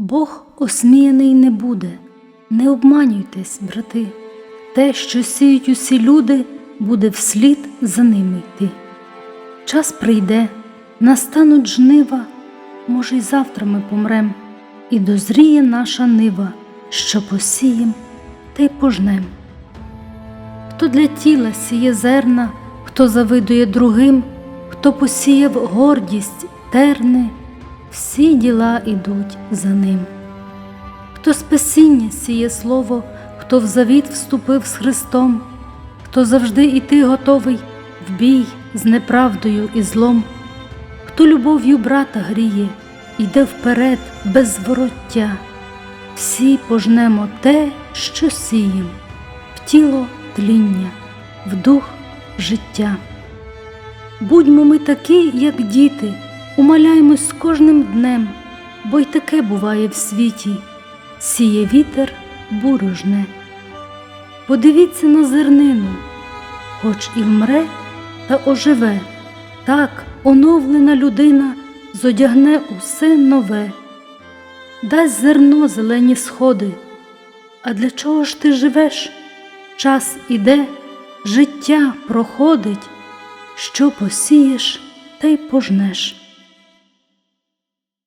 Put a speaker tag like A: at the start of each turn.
A: Бог осміяний не буде, не обманюйтесь, брати, те, що сіють усі люди, буде вслід за ними йти. Час прийде, настануть жнива, може, й завтра ми помрем, і дозріє наша нива, що посієм, та й пожнем. Хто для тіла сіє зерна, хто завидує другим, хто посіяв гордість, терни, всі діла ідуть за ним. Хто спасіння сіє слово, хто в завіт вступив з Христом, хто завжди іти готовий в бій з неправдою і злом, хто любов'ю брата гріє, йде вперед без звороття, всі пожнемо те, що сієм, в тіло тління, в дух життя. Будьмо ми такі, як діти, умаляємось з кожним днем, бо й таке буває в світі, сіє вітер бурю жне. Подивіться на зернину, хоч і вмре, та оживе, так оновлена людина зодягне усе нове, дасть зерно зелені сходи. А для чого ж ти живеш? Час іде, життя проходить, що посієш, та й пожнеш.